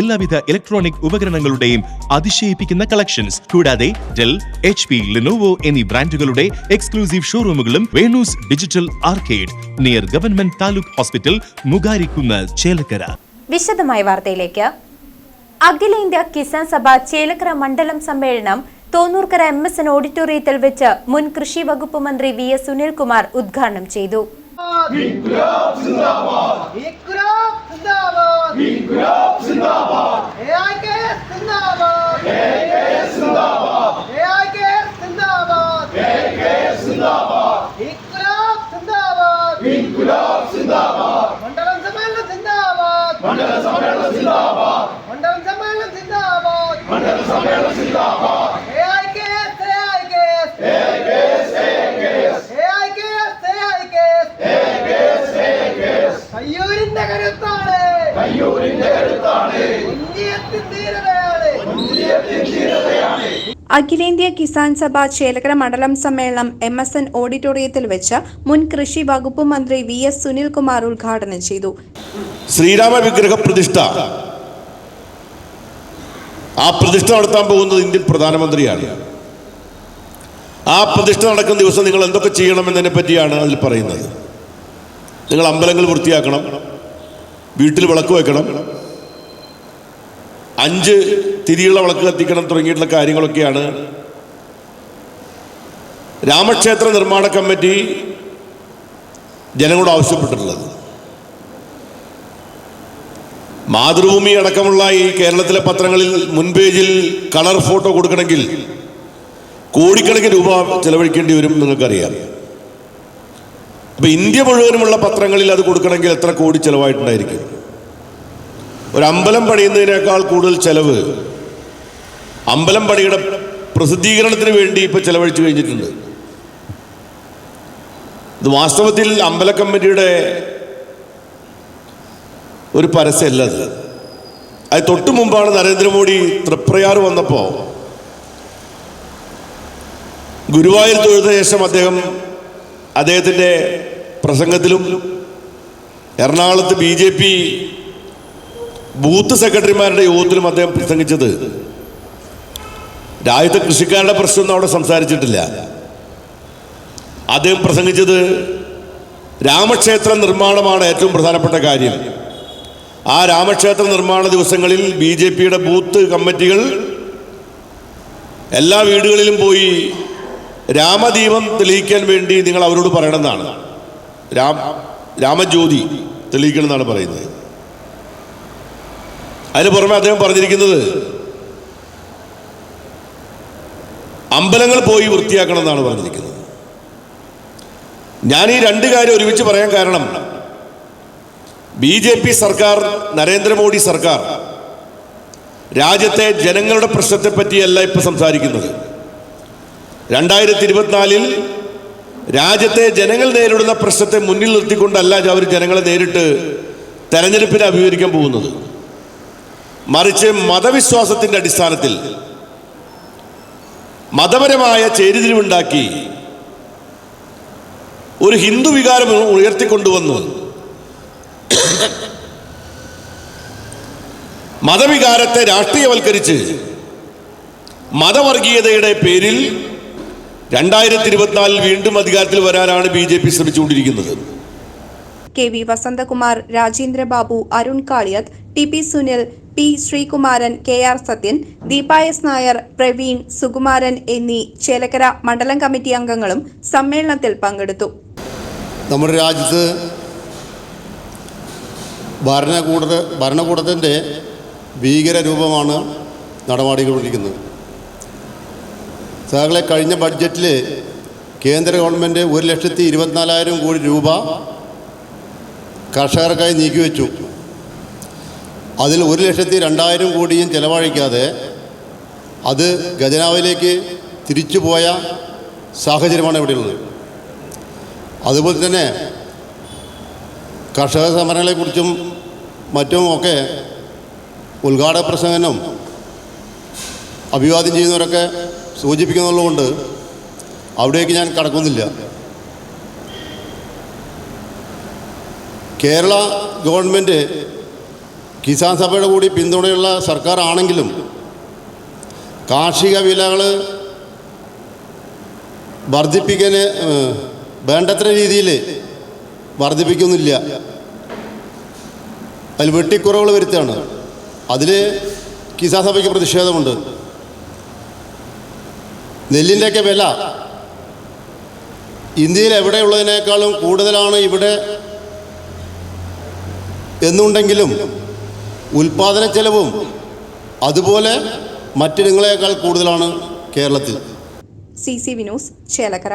എല്ലാവിധ ഇലക്ട്രോണിക് ഉപകരണങ്ങളുടെയും അതിശയിപ്പിക്കുന്ന കളക്ഷൻസ് കൂടാതെ ഡെൽ എച്ച് പി ലിനോവോ എന്നീ ബ്രാൻഡുകളുടെ exclusive ഷോറൂമുകളും Venu's digital arcade near government taluk hospital മുഗാരിക്കുന്ന Chelakkara. വിശദമായ വാർത്തയിലേക്ക്. അഖിലേന്ത്യാ കിസാൻ സഭ ചേലക്കര മണ്ഡലം സമ്മേളനം തോന്നൂർക്കര എം എസ് എൻ ഓഡിറ്റോറിയത്തിൽ വെച്ച് മുൻ കൃഷി വകുപ്പ് മന്ത്രി വി എസ് സുനിൽകുമാർ ഉദ്ഘാടനം ചെയ്തു. സിന്ദാബാദ്. ഇൻക്ലാബ് സിന്ദാബാദ്. എഐകെഎസ് സിന്ദാബാദ്. എഐകെഎസ് സിന്ദാബാദ്. എഐകെഎസ് സിന്ദാബാദ്. എഐകെഎസ് സിന്ദാബാദ്. ഇൻക്ലാബ് സിന്ദാബാദ്. ഇൻക്ലാബ് സിന്ദാബാദ്. മണ്ഡലം സമ്മേളനം സിന്ദാബാദ്. മണ്ഡലം സമ്മേളനം സിന്ദാബാദ്. മണ്ഡലം സമ്മേളനം സിന്ദാബാദ്. മണ്ഡലം സമ്മേളനം സിന്ദാബാദ് എഐകെഎസ് എഐകെഎസ് എഐകെഎസ് എഐകെഎസ് എഐകെഎസ് എഐകെഎസ് കയ്യൂരിന്റെ കരുത്താണ് കയ്യൂരിന്റെ കരുത്താണ് കുഞ്ഞിയത്തിൻ ധീരതയാണ് കുഞ്ഞിയത്തിൻ ധീരതയാണ് അഖിലേന്ത്യാ കിസാൻ സഭ ചേലക്കര മണ്ഡലം സമ്മേളനം എം എസ് എൻ ഓഡിറ്റോറിയത്തിൽ വെച്ച് മുൻ കൃഷി വകുപ്പ് മന്ത്രി വി എസ് സുനിൽകുമാർ ഉദ്ഘാടനം ചെയ്തു. ശ്രീരാമ വിഗ്രഹ പ്രതിഷ്ഠ. ആ പ്രതിഷ്ഠ നടത്താൻ പോകുന്നത് ഇന്ത്യൻ പ്രധാനമന്ത്രിയാണ്. ആ പ്രതിഷ്ഠ നടക്കുന്ന ദിവസം നിങ്ങൾ എന്തൊക്കെ ചെയ്യണമെന്നതിനെ പറ്റിയാണ് അതിൽ പറയുന്നത്. നിങ്ങൾ അമ്പലങ്ങൾ വൃത്തിയാക്കണം വീട്ടിൽ വിളക്ക് വെക്കണം അഞ്ച് തിരിയുള്ള വിളക്ക് കത്തിക്കണം തുടങ്ങിയിട്ടുള്ള കാര്യങ്ങളൊക്കെയാണ്. രാമക്ഷേത്ര നിർമ്മാണ കമ്മിറ്റി ജനങ്ങളോട് ആവശ്യപ്പെട്ടിട്ടുള്ളത്. മാതൃഭൂമി അടക്കമുള്ള ഈ കേരളത്തിലെ പത്രങ്ങളിൽ മുൻപേജിൽ കളർ ഫോട്ടോ കൊടുക്കണമെങ്കിൽ കോടിക്കണക്കിന് രൂപ ചെലവഴിക്കേണ്ടി വരും നിങ്ങൾക്കറിയാം. അപ്പൊ ഇന്ത്യ മുഴുവനുമുള്ള പത്രങ്ങളിൽ അത് കൊടുക്കണമെങ്കിൽ എത്ര കോടി ചെലവായിട്ടുണ്ടായിരിക്കും? ഒരു അമ്പലം പണിയുന്നതിനേക്കാൾ കൂടുതൽ ചെലവ് അമ്പലം പണിയുടെ പ്രസിദ്ധീകരണത്തിന് വേണ്ടി ഇപ്പൊ ചെലവഴിച്ചു കഴിഞ്ഞിട്ടുണ്ട്. ഇത് വാസ്തവത്തിൽ അമ്പല കമ്മിറ്റിയുടെ ഒരു പരസ്യമല്ല അത്. അത് തൊട്ടു മുമ്പാണ് നരേന്ദ്രമോദി തൃപ്രയാർ വന്നപ്പോൾ ഗുരുവായൂർ തൊഴുത ശേഷം അദ്ദേഹം അദ്ദേഹത്തിന്റെ പ്രസംഗത്തിലും എറണാകുളത്ത് ബി ജെ പി ബൂത്ത് സെക്രട്ടറിമാരുടെ യോഗത്തിലും അദ്ദേഹം പ്രസംഗിച്ചത്. രാജ്യത്തെ കൃഷിക്കാരുടെ പ്രശ്നമൊന്നും അവിടെ സംസാരിച്ചിട്ടില്ല. അദ്ദേഹം പ്രസംഗിച്ചത് രാമക്ഷേത്ര നിർമ്മാണമാണ് ഏറ്റവും പ്രധാനപ്പെട്ട കാര്യം. ആ രാമക്ഷേത്ര നിർമ്മാണ ദിവസങ്ങളിൽ ബി ജെ പിയുടെ ബൂത്ത് കമ്മിറ്റികൾ എല്ലാ വീടുകളിലും പോയി രാമദീപം തെളിയിക്കാൻ വേണ്ടി നിങ്ങൾ അവരോട് പറയണമെന്നാണ്. രാം രാമജ്യോതി തെളിയിക്കണം എന്നാണ് പറയുന്നത്. അതിന് പുറമെ അദ്ദേഹം പറഞ്ഞിരിക്കുന്നത് അമ്പലങ്ങൾ പോയി വൃത്തിയാക്കണം എന്നാണ് പറഞ്ഞിരിക്കുന്നത്. ഞാൻ ഈ രണ്ട് കാര്യം ഒരുമിച്ച് പറയാൻ കാരണം ബി ജെ പി സർക്കാർ നരേന്ദ്രമോദി സർക്കാർ രാജ്യത്തെ ജനങ്ങളുടെ പ്രശ്നത്തെ പറ്റിയല്ല ഇപ്പൊ സംസാരിക്കുന്നത്. രണ്ടായിരത്തി ഇരുപത്തിനാലിൽ രാജ്യത്തെ ജനങ്ങൾ നേരിടുന്ന പ്രശ്നത്തെ മുന്നിൽ നിർത്തിക്കൊണ്ടല്ല അവർ ജനങ്ങളെ നേരിട്ട് തെരഞ്ഞെടുപ്പിനെ അഭിമുഖീകരിക്കാൻ പോകുന്നത്. മറിച്ച് മതവിശ്വാസത്തിന്റെ അടിസ്ഥാനത്തിൽ മതപരമായ ചേരിതിരിവുണ്ടാക്കി ഒരു ഹിന്ദു വികാരം ഉയർത്തിക്കൊണ്ടുവന്നു. മതവികാരത്തെ രാഷ്ട്രീയവൽക്കരിച്ച് മതവർഗീയതയുടെ പേരിൽ രണ്ടായിരത്തി ഇരുപത്തിനാലിൽ വീണ്ടും അധികാരത്തിൽ വരാനാണ് ബി ജെ പി ശ്രമിച്ചുകൊണ്ടിരിക്കുന്നത്. K V Vasanthakumar Rajendra Babu Arun Kaliyath T P Sunil P. Sreekumaran K. R. Sathyan Deepa S. Nair Praveen Sukumaran എന്നീ ചേലക്കര മണ്ഡലം കമ്മിറ്റി അംഗങ്ങളും സമ്മേളനത്തിൽ പങ്കെടുത്തു. നമ്മുടെ രാജ്യത്ത് ഭരണകൂട ഭരണകൂടത്തിന്റെ ഭീകര രൂപമാണ് നടപാടിക്കൊണ്ടിരിക്കുന്നത് സഹകളെ കഴിഞ്ഞ ബഡ്ജറ്റിൽ കേന്ദ്ര ഗവൺമെന്റ് ഒരു ലക്ഷത്തി ഇരുപത്തിനാലായിരം കോടി രൂപ കർഷകർക്കായി നീക്കിവെച്ചു. അതിൽ ഒരു ലക്ഷത്തി രണ്ടായിരം കോടിയും ചെലവഴിക്കാതെ അത് ഖജനാവിലേക്ക് തിരിച്ചു പോയ സാഹചര്യമാണ് ഇവിടെയുള്ളത് അതുപോലെ തന്നെ കർഷക സമരങ്ങളെക്കുറിച്ചും മറ്റുമൊക്കെ ഉദ്ഘാടന പ്രസംഗനും അഭിവാദ്യം ചെയ്യുന്നവരൊക്കെ സൂചിപ്പിക്കുന്നുള്ളതുകൊണ്ട് അവിടേക്ക് ഞാൻ കടക്കുന്നില്ല. കേരള ഗവൺമെന്റ് കിസാൻ സഭയുടെ കൂടി പിന്തുണയുള്ള സർക്കാർ ആണെങ്കിലും കാർഷിക വിലകൾ വർദ്ധിപ്പിക്കാൻ വേണ്ടത്ര രീതിയിൽ വർദ്ധിപ്പിക്കുന്നില്ല. അതിൽ വെട്ടിക്കുറവുകൾ വരുത്തുകയാണ്. അതിൽ കിസാൻ സഭയ്ക്ക് പ്രതിഷേധമുണ്ട്. നെല്ലിന്റെയൊക്കെ വില ഇന്ത്യയിൽ എവിടെയുള്ളതിനേക്കാളും കൂടുതലാണ് ഇവിടെ എന്നുണ്ടെങ്കിലും ഉൽപാദന ചെലവും അതുപോലെ മറ്റിടങ്ങളേക്കാൾ കൂടുതലാണ് കേരളത്തിൽ. C C Vinos Chelakkara.